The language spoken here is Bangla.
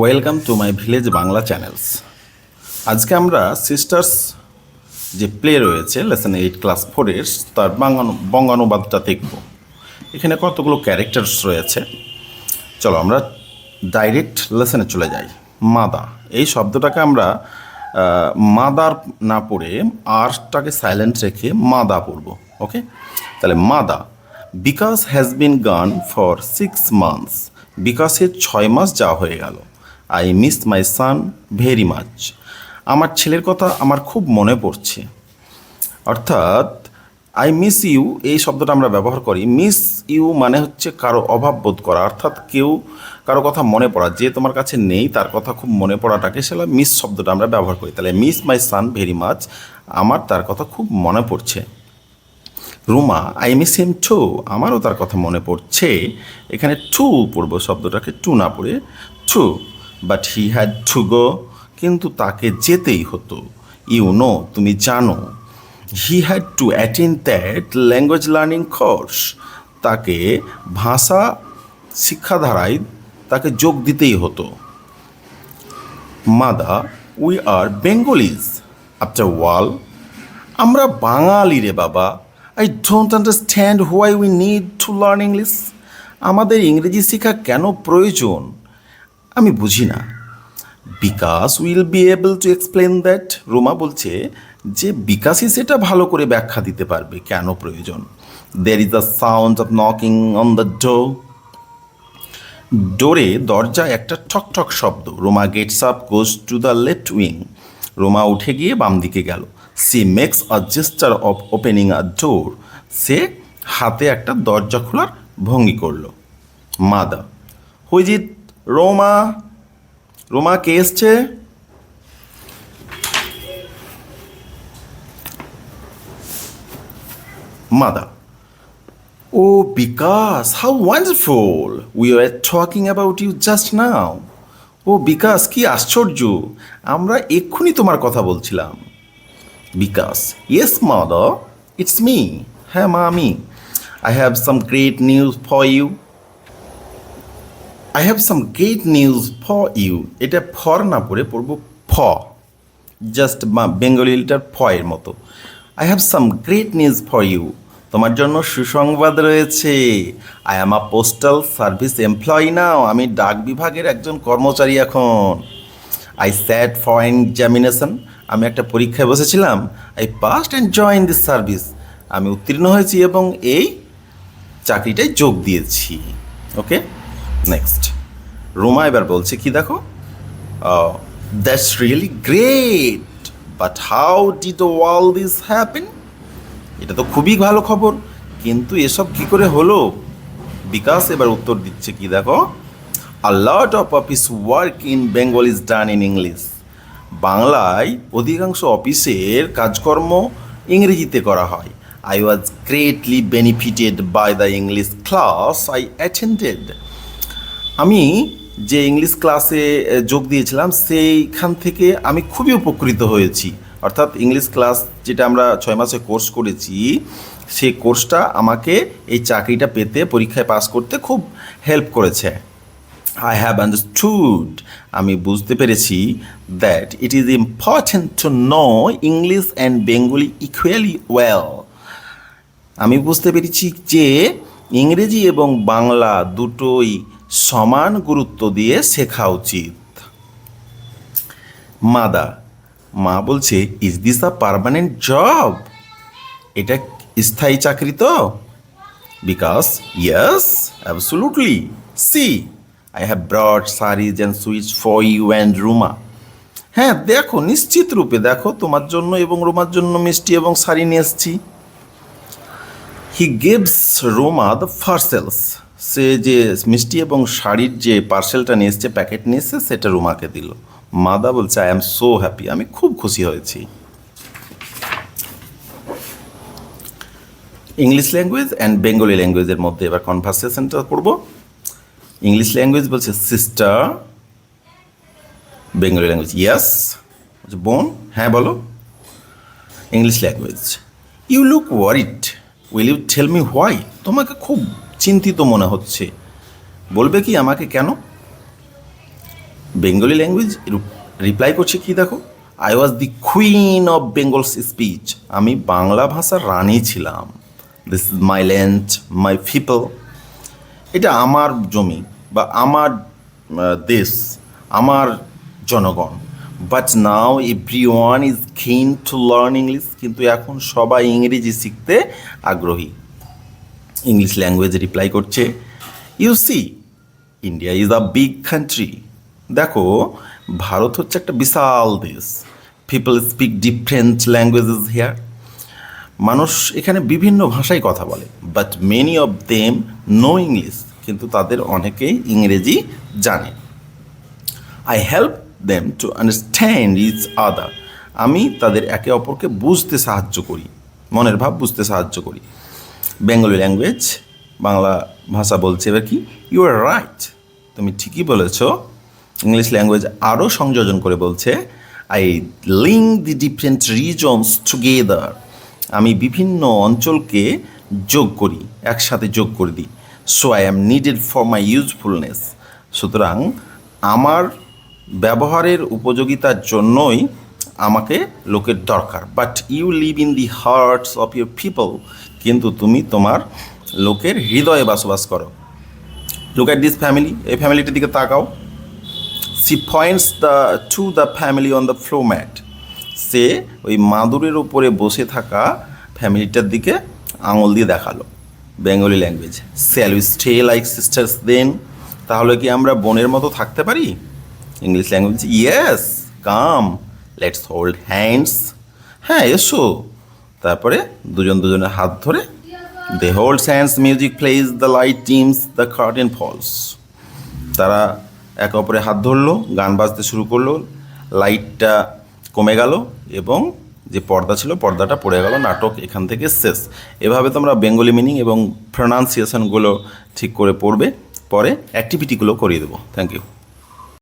Welcome to my village Bangla channels. আজকে আমরা সিস্টার্স যে প্লে রয়েছে, লেসন এইট, ক্লাস ফোরের, তার বাঙ্গানু বঙ্গানুবাদটা দেখব। এখানে কতগুলো ক্যারেক্টার্স রয়েছে? চলো আমরা ডাইরেক্ট লেসনে চলে যাই। মাদা। এই শব্দটাকে আমরা মাদার না পড়ে আরটাকে সাইলেন্ট রেখে মাদা পড়ব, ওকে? তাহলে মাদা, বিকাশ হ্যাজ বিন গান ফর সিক্স মান্থস বিকাশের ছয় মাস যাওয়া হয়ে গেল। I miss my son very much আমার ছেলের কথা আমার খুব মনে পড়ছে। অর্থাৎ আই মিস ইউ এই শব্দটা আমরা ব্যবহার করি। মিস ইউ মানে হচ্ছে কারও অভাব বোধ করা। অর্থাৎ কেউ কারও কথা মনে পড়া। যে তোমার কাছে নেই, তার কথা খুব মনে পড়াটাকে সেটা মিস শব্দটা আমরা ব্যবহার করি। তাহলে miss my son very much আমার তার কথা খুব মনে পড়ছে। Ruma I miss him too আমারও তার কথা মনে পড়ছে। এখানে টু পড়ব শব্দটাকে টু না পড়ে to but he had to go কিন্তু তাকে যেতেই হতো। ইউ নো তুমি জানো। He had to attend that language learning course তাকে ভাষা শিক্ষাধারায় তাকে যোগ দিতেই হতো। মাদা we are Bengalis after all আমরা বাঙালি রে বাবা। I don't understand why we need to learn English আমাদের ইংরেজি শেখা কেন প্রয়োজন? আমি বুঝি না। Bikash will be able to explain that Roma বলছে যে বিকাশই সেটা ভালো করে ব্যাখ্যা দিতে পারবে, কেন প্রয়োজন। There is the sound of knocking on the door ডোরে দরজা একটা ঠক ঠক শব্দ। Roma gets up goes to the left wing Roma উঠে গিয়ে বাম দিকে গেল। She makes a gesture of opening a door সে হাতে একটা দরজা খোলার ভঙ্গি করল। মাদা হুইজিত রোমা রোমা কে এসছে? মাদা। Oh, Vikas, how wonderful! We were talking about you just now. ও বিকাশ কি আশ্চর্য! আমরা এক্ষুনি তোমার কথা বলছিলাম। Bikash yes mother it's me হ্যাঁ মা আমি। I have some great news for you I have some great news for you এটা ফর না পড়ে পড়ব ফ। জাস্ট বেঙ্গলিটার ফ এর মতো। I have some great news for you তোমার জন্য সুসংবাদ রয়েছে। I am a postal service employee now আমি ডাক বিভাগের একজন কর্মচারী এখন। আই স্যাট ফর এক্সামিনেশন আমি একটা পরীক্ষায় বসেছিলাম। I passed and join this service আমি উত্তীর্ণ হয়েছি এবং এই চাকরিটায় যোগ দিয়েছি। ওকে নেক্সট রোমা এবার বলছে কি দেখো? That's really great but how did all this happen এটা তো খুবই ভালো খবর, কিন্তু এসব কি করে হলো? বিকাশ এবার উত্তর দিচ্ছে কি দেখো? A lot of office work in Bengal is done in English বাংলায় অধিকাংশ অফিসের কাজকর্ম ইংরেজিতে করা হয়। I was greatly benefited by the English class I attended আমি যে ইংলিশ ক্লাসে যোগ দিয়েছিলাম, সেইখান থেকে আমি খুবই উপকৃত হয়েছি। অর্থাৎ ইংলিশ ক্লাস যেটা আমরা ছয় মাসে কোর্স করেছি, সেই কোর্সটা আমাকে এই চাকরিটা পেতে, পরীক্ষায় পাস করতে খুব হেল্প করেছে। আই হ্যাভ আন্ডারস্টুড আমি বুঝতে পেরেছি that it is important to know English and Bengali equally well আমি বুঝতে পেরেছি যে ইংরেজি এবং বাংলা দুটোই সমান গুরুত্ব দিয়ে শেখা উচিত। মাদা, মা বলছে is this a permanent job এটা স্থায়ী চাকরি তো? Because yes absolutely see I have brought saris and switch for you and Ruma হ্যাঁ দেখো, নিশ্চিত রূপে দেখো, তোমার জন্য এবং রোমার জন্য মিষ্টি এবং শাড়ি নিয়ে এসছি। He gives Roma the parcels সে যে মিষ্টি এবং শাড়ির যে পার্সেলটা নিয়ে এসছে, প্যাকেট নিয়ে এসছে, সেটা রুমাকে দিল। মাদা বলছে আই এম সো হ্যাপি আমি খুব খুশি হয়েছি। ইংলিশ ল্যাঙ্গুয়েজ অ্যান্ড বেঙ্গলি ল্যাঙ্গুয়েজের মধ্যে এবার কনভারসেশনটা করব। ইংলিশ ল্যাঙ্গুয়েজ বলছে সিস্টার বেঙ্গলি ল্যাঙ্গুয়েজ ইয়াস বোন হ্যাঁ বলো। English language you look worried will you tell me why তোমাকে খুব চিন্তিত মনে হচ্ছে। বলবে কি আমাকে কেন? বেঙ্গলি ল্যাঙ্গুয়েজ রিপ্লাই করছে কি দেখো? I was the queen of Bengal's speech আমি বাংলা ভাষার রানী ছিলাম। This is my land my people এটা আমার জমি বা আমার দেশ, আমার জনগণ। But now everyone is keen to learn English কিন্তু এখন সবাই ইংরেজি শিখতে আগ্রহী। ইংলিশ ল্যাঙ্গুয়েজে রিপ্লাই করছে। You see India is a big country দেখো, ভারত হচ্ছে একটা বিশাল দেশ। People speak different languages here মানুষ এখানে বিভিন্ন ভাষায় কথা বলে but many of them know English কিন্তু তাদের অনেকেই ইংরেজি জানে। I help them to understand each other আমি তাদের একে অপরকে বুঝতে সাহায্য করি। মনের ভাব বুঝতে সাহায্য করি। বেঙ্গলি ল্যাঙ্গুয়েজ বাংলা ভাষা বলছে এবার কি? ইউ আর রাইট তুমি ঠিকই বলেছ। ইংলিশ ল্যাঙ্গুয়েজ আরও সংযোজন করে বলছে I link the different regions together আমি বিভিন্ন অঞ্চলকে যোগ করি, একসাথে যোগ করে দিই। So I am needed for my usefulness সুতরাং আমার ব্যবহারের উপযোগিতার জন্যই আমাকে লোকের দরকার। But you live in the hearts of your people কিন্তু তুমি তোমার লোকের হৃদয়ে বসবাস করো। লুক অ্যাট দিস ফ্যামিলি এই ফ্যামিলিটির দিকে তাকাও। She points the to the family on the floor mat সে ওই মাদুরের উপরে বসে থাকা ফ্যামিলিটার দিকে আঙুল দিয়ে দেখাল Bengali language shall you stay like sisters then তাহলে কি আমরা বোনের মতো থাকতে পারি? English language yes come let's hold hands হ্যাঁ এসো। তারপরে দুজন দুজনের হাত ধরে they hold hands music plays the light dims the curtain falls তারা একে অপরে হাত ধরলো, গান বাজতে শুরু করল লাইটটা কমে গেল এবং যে পর্দা ছিল, পর্দাটা পড়ে গেল, নাটক এখান থেকে শেষ। এভাবে তোমরা বেঙ্গলি মিনিং এবং প্রনাউন্সিয়েশনগুলো ঠিক করে পড়বে। পরে অ্যাক্টিভিটিগুলো করিয়ে দেবো। Thank you